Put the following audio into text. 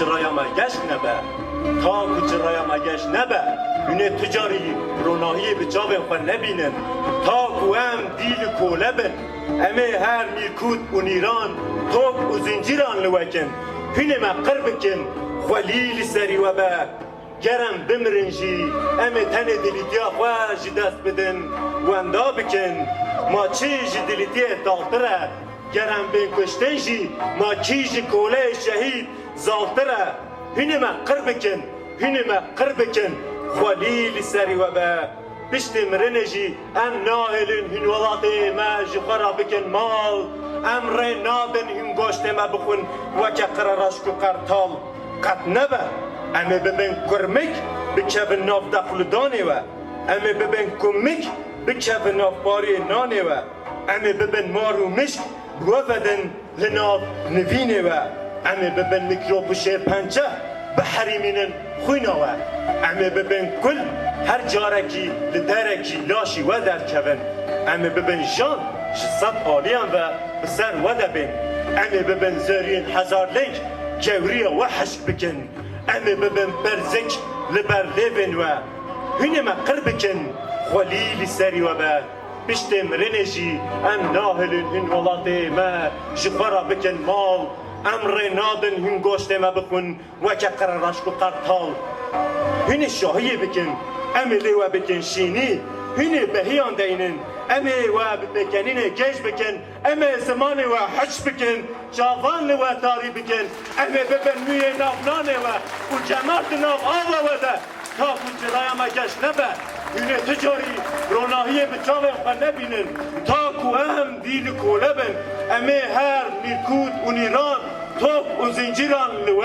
çırayama geç nebe. Ta ku çırayama geç nebe. Hüne ticari ronahiye bi çavên xwe nebînin. Ta ku em dîl û kole bin. Em ê her mîrkût û nîran top û zincîran li wekin. Hüne me qir bikin. Xwelî li serî we be. Gerem bimirin jî em ê tenê dilîtiya xwe bidin. Wenda bikin. Ma çi ji dilîtiyê daltir e. Gerem bên kuştin jî ma kî ji koleyê zaltir e. Hûnê me qir bikin. Hûnê me qir bikin. Xwelî li serî we be. Piştê mirinê jî em nahêlin hûn welatê me ji xwe re bikin mal. Em rê nadin hûn goştê me bixwin weke qiraraşk û qertal. Qet nebe. Em ê bibin kurmik bikevin nav dexludanê we. Em ê mikrop û şêrpençe biherîmînin xwîna we. Em ê bibin kul her carekî li derekî laşî we derkevin. Em ê bibin jan ji sed aliyan ve bi ser we de bin. Em ê bibin zerîn hezarlêk cewriye we heşk bikin. Em ê bibin berzik li ber lêvên we. Hûnê me qir bikin, xwelî li serî we be. Piştê mirinê jî em nahilin hûn welatê me ji xwe re bikin mal. Em rê nadin hûn goştê me bixwin weke qiraraşk û qertal. Hûnê şahiyê bikin, em ê lê we bikin şînî. Hûnê behiyan deynin, em ê we bi pêkenînê gêj bikin, em ê zimanê we hiç bikin, çavan li we tarî bikin, em ê bibin müyê nav nanê we û cemar di nav ava we de. Ta ku cilaya me geş nebe, hûnê ticarî ronahiyê bi çavên xwe nebînin, ta